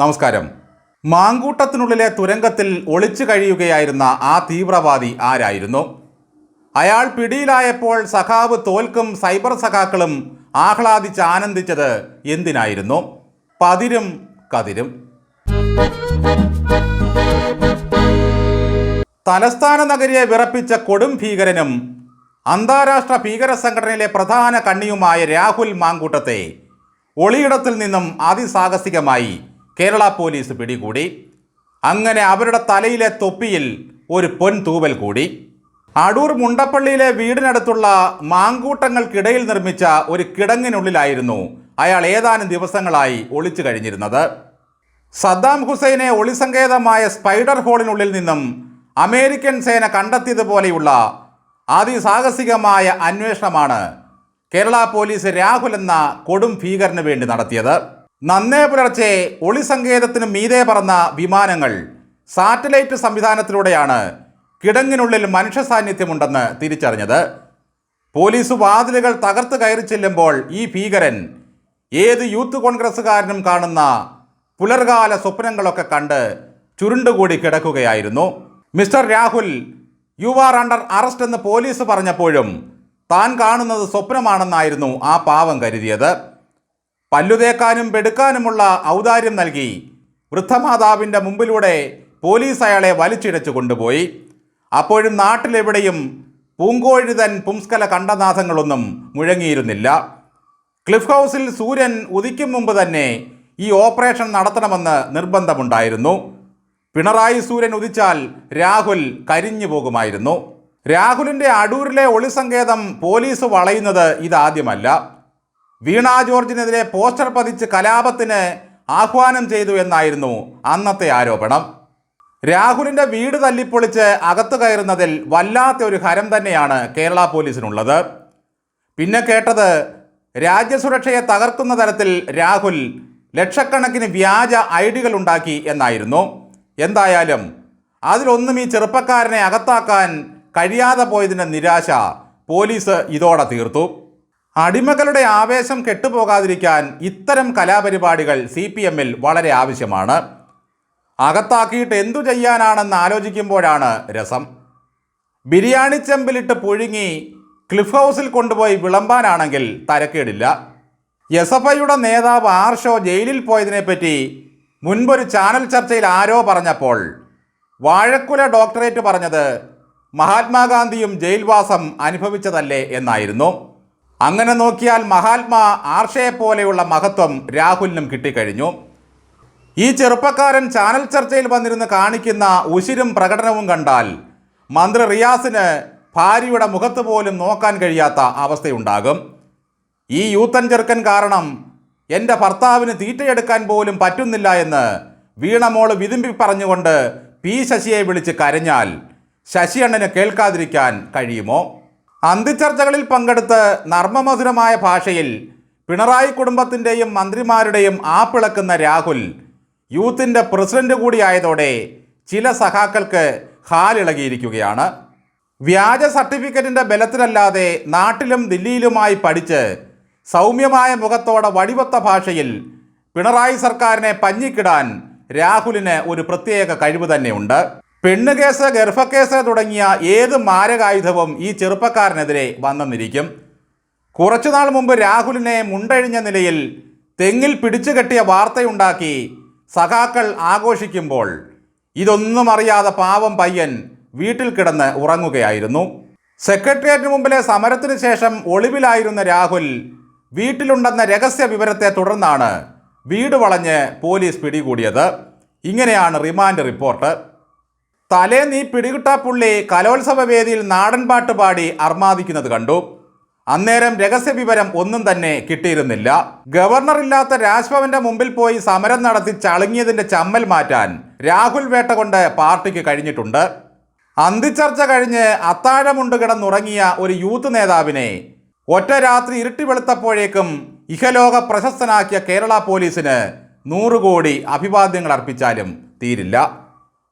നമസ്കാരം. മാങ്കൂട്ടത്തിനുള്ളിലെ തുരങ്കത്തിൽ ഒളിച്ചു കഴിയുകയായിരുന്ന ആ തീവ്രവാദി ആരായിരുന്നു? അയാൾ പിടിയിലായപ്പോൾ സഖാവ് തോൽക്കും സൈബർ സഖാക്കളും ആഹ്ലാദിച്ച് ആനന്ദിച്ചത് എന്തിനായിരുന്നു? പതിരും കതിരും. തലസ്ഥാന നഗരിയെ വിറപ്പിച്ച കൊടും ഭീകരനും അന്താരാഷ്ട്ര ഭീകര സംഘടനയിലെ പ്രധാന കണ്ണിയുമായ രാഹുൽ മാങ്കൂട്ടത്തെ ഒളിയിടത്തിൽ നിന്നും അതിസാഹസികമായി കേരള പോലീസ് പിടികൂടി. അങ്ങനെ അവരുടെ തലയിലെ തൊപ്പിയിൽ ഒരു പൊൻ തൂവൽ കൂടി. അടൂർ മുണ്ടപ്പള്ളിയിലെ വീടിനടുത്തുള്ള മാങ്കൂട്ടങ്ങൾക്കിടയിൽ നിർമ്മിച്ച ഒരു കിടങ്ങിനുള്ളിലായിരുന്നു അയാൾ ഏതാനും ദിവസങ്ങളായി ഒളിച്ചു കഴിഞ്ഞിരുന്നത്. സദ്ദാം ഹുസൈനെ ഒളിസങ്കേതമായ സ്പൈഡർ ഹോളിനുള്ളിൽ നിന്നും അമേരിക്കൻ സേന കണ്ടെത്തിയതുപോലെയുള്ള അതിസാഹസികമായ അന്വേഷണമാണ് കേരള പോലീസ് രാഹുൽ എന്ന കൊടും ഭീകരന് വേണ്ടി നടത്തിയത്. നന്നേ പുലർച്ചെ ഒളിസങ്കേതത്തിന് മീതെ പറന്ന വിമാനങ്ങൾ സാറ്റലൈറ്റ് സംവിധാനത്തിലൂടെയാണ് കിടങ്ങിനുള്ളിൽ മനുഷ്യ സാന്നിധ്യമുണ്ടെന്ന് തിരിച്ചറിഞ്ഞത്. പോലീസ് വാതിലുകൾ തകർത്ത് കയറി ചെല്ലുമ്പോൾ ഈ ഭീകരൻ ഏത് യൂത്ത് കോൺഗ്രസ്സുകാരനും കാണുന്ന പുലർകാല സ്വപ്നങ്ങളൊക്കെ കണ്ട് ചുരുണ്ടുകൂടി കിടക്കുകയായിരുന്നു. Mister Rahul you are under arrest എന്ന് പോലീസ് പറഞ്ഞപ്പോഴും താൻ കാണുന്നത് സ്വപ്നമാണെന്നായിരുന്നു ആ പാവം കരുതിയത്. പല്ലുതേക്കാനും പെടുക്കാനുമുള്ള ഔദാര്യം നൽകി വൃദ്ധമാതാവിന്റെ മുമ്പിലൂടെ പോലീസ് അയാളെ വലിച്ചിഴച്ചു കൊണ്ടുപോയി. അപ്പോഴും നാട്ടിലെവിടെയും പൂങ്കോഴിതൻ പുംസ്കല കണ്ടനാഥങ്ങളൊന്നും മുഴങ്ങിയിരുന്നില്ല. ക്ലിഫ് ഹൗസിൽ സൂര്യൻ ഉദിക്കും മുമ്പ് തന്നെ ഈ ഓപ്പറേഷൻ നടത്തണമെന്ന് നിർബന്ധമുണ്ടായിരുന്നു. പിണറായി സൂര്യൻ ഉദിച്ചാൽ രാഹുൽ കരിഞ്ഞു പോകുമായിരുന്നു. രാഹുലിന്റെ അടൂരിലെ ഒളിസങ്കേതം പോലീസ് വളയുന്നത് ഇതാദ്യമല്ല. വീണ ജോർജിനെതിരെ പോസ്റ്റർ പതിച്ച് കലാപത്തിന് ആഹ്വാനം ചെയ്തു എന്നായിരുന്നു അന്നത്തെ ആരോപണം. രാഹുലിന്റെ വീട് തല്ലിപ്പൊളിച്ച് അകത്തു കയറുന്നതിൽ വല്ലാത്ത ഒരു ഹരം തന്നെയാണ് കേരള പോലീസിനുള്ളത്. പിന്നെ കേട്ടത് രാജ്യസുരക്ഷയെ തകർക്കുന്ന തരത്തിൽ രാഹുൽ ലക്ഷക്കണക്കിന് വ്യാജ ഐ ഡികൾ ഉണ്ടാക്കി എന്നായിരുന്നു. എന്തായാലും അതിലൊന്നും ഈ ചെറുപ്പക്കാരനെ അകത്താക്കാൻ കഴിയാതെ പോയതിന്റെ നിരാശ പോലീസ് ഇതോടെ തീർത്തു. അടിമകളുടെ ആവേശം കെട്ടുപോകാതിരിക്കാൻ ഇത്തരം കലാപരിപാടികൾ സി പി എമ്മിൽ വളരെ ആവശ്യമാണ്. അകത്താക്കിയിട്ട് എന്തു ചെയ്യാനാണെന്ന് ആലോചിക്കുമ്പോഴാണ് രസം. ബിരിയാണി ചെമ്പിലിട്ട് പുഴുങ്ങി ക്ലിഫ് ഹൗസിൽ കൊണ്ടുപോയി വിളമ്പാനാണെങ്കിൽ തരക്കേടില്ല. എസ് എഫ് ഐയുടെ നേതാവ് ആർഷോ ജയിലിൽ പോയതിനെപ്പറ്റി മുൻപൊരു ചാനൽ ചർച്ചയിൽ ആരോ പറഞ്ഞപ്പോൾ വാഴക്കുല ഡോക്ടറേറ്റ് പറഞ്ഞത് മഹാത്മാഗാന്ധിയും ജയിൽവാസം അനുഭവിച്ചതല്ലേ എന്നായിരുന്നു. അങ്ങനെ നോക്കിയാൽ മഹാത്മാ ആർഷയെ പോലെയുള്ള മഹത്വം രാഹുലിനും കിട്ടിക്കഴിഞ്ഞു. ഈ ചെറുപ്പക്കാരൻ ചാനൽ ചർച്ചയിൽ വന്നിരുന്ന് കാണിക്കുന്ന ഉശിരും പ്രകടനവും കണ്ടാൽ മന്ത്രി റിയാസിന് ഭാര്യയുടെ മുഖത്ത് പോലും നോക്കാൻ കഴിയാത്ത അവസ്ഥയുണ്ടാകും. ഈ യൂത്തൻ ചെറുക്കൻ കാരണം എന്റെ ഭർത്താവിന് തീറ്റയെടുക്കാൻ പോലും പറ്റുന്നില്ല എന്ന് വീണമോൾ വിതുമ്പി പറഞ്ഞുകൊണ്ട് പി ശശിയെ വിളിച്ച് കരഞ്ഞാൽ ശശിയണ്ണന് കേൾക്കാതിരിക്കാൻ കഴിയുമോ? അന്തിച്ചർച്ചകളിൽ പങ്കെടുത്ത് നർമ്മമധുരമായ ഭാഷയിൽ പിണറായി കുടുംബത്തിന്റെയും മന്ത്രിമാരുടെയും ആപ്പിളക്കുന്ന രാഹുൽ യൂത്തിന്റെ പ്രസിഡന്റ് കൂടിയായതോടെ ചില സഖാക്കൾക്ക് ഹാലിളകിയിരിക്കുകയാണ്. വ്യാജ സർട്ടിഫിക്കറ്റിന്റെ ബലത്തിലല്ലാതെ നാട്ടിലും ദില്ലിയിലുമായി പഠിച്ച് സൗമ്യമായ മുഖത്തോടെ വടിവത്ത ഭാഷയിൽ പിണറായി സർക്കാരിനെ പഞ്ഞിക്കിടാൻ രാഹുലിന് ഒരു പ്രത്യേക കഴിവ് തന്നെയുണ്ട്. പെണ്ണുകേസ് ഗർഭക്കേസ് തുടങ്ങിയ ഏത് മാരകായുധവും ഈ ചെറുപ്പക്കാരനെതിരെ വന്നെന്നിരിക്കും കുറച്ചുനാൾ മുമ്പ് രാഹുലിനെ മുണ്ടഴിഞ്ഞ നിലയിൽ തെങ്ങിൽ പിടിച്ചു കെട്ടിയ വാർത്തയുണ്ടാക്കി സഖാക്കൾ ആഘോഷിക്കുമ്പോൾ ഇതൊന്നും അറിയാതെ പാവം പയ്യൻ വീട്ടിൽ കിടന്ന് ഉറങ്ങുകയായിരുന്നു. സെക്രട്ടേറിയറ്റിന് മുമ്പിലെ സമരത്തിന് ശേഷം ഒളിവിലായിരുന്ന രാഹുൽ വീട്ടിലുണ്ടെന്ന രഹസ്യ വിവരത്തെ തുടർന്നാണ് വീട് വളഞ്ഞ് പോലീസ് പിടികൂടിയത്. ഇങ്ങനെയാണ് റിമാൻഡ് റിപ്പോർട്ട്. തലേ നീ പിടികിട്ട പുള്ളി കലോത്സവ വേദിയിൽ നാടൻ പാട്ട് പാടി അർമാദിക്കുന്നത് കണ്ടു. അന്നേരം രഹസ്യ വിവരം ഒന്നും തന്നെ കിട്ടിയിരുന്നില്ല. ഗവർണർ ഇല്ലാത്ത രാജ്ഭവന്റെ മുമ്പിൽ പോയി സമരം നടത്തി ചളുങ്ങിയതിന്റെ ചമ്മൽ മാറ്റാൻ രാഹുൽ വേട്ട കൊണ്ട് പാർട്ടിക്ക് കഴിഞ്ഞിട്ടുണ്ട്. അന്തിച്ചർച്ച കഴിഞ്ഞ് അത്താഴമുണ്ട് കിടന്നുറങ്ങിയ ഒരു യൂത്ത് നേതാവിനെ ഒറ്റ രാത്രി ഇരുട്ടി വെളുത്തപ്പോഴേക്കും ഇഹലോക പ്രശസ്തനാക്കിയ കേരള പോലീസിന് നൂറ് കോടി അഭിവാദ്യങ്ങൾ അർപ്പിച്ചാലും തീരില്ല.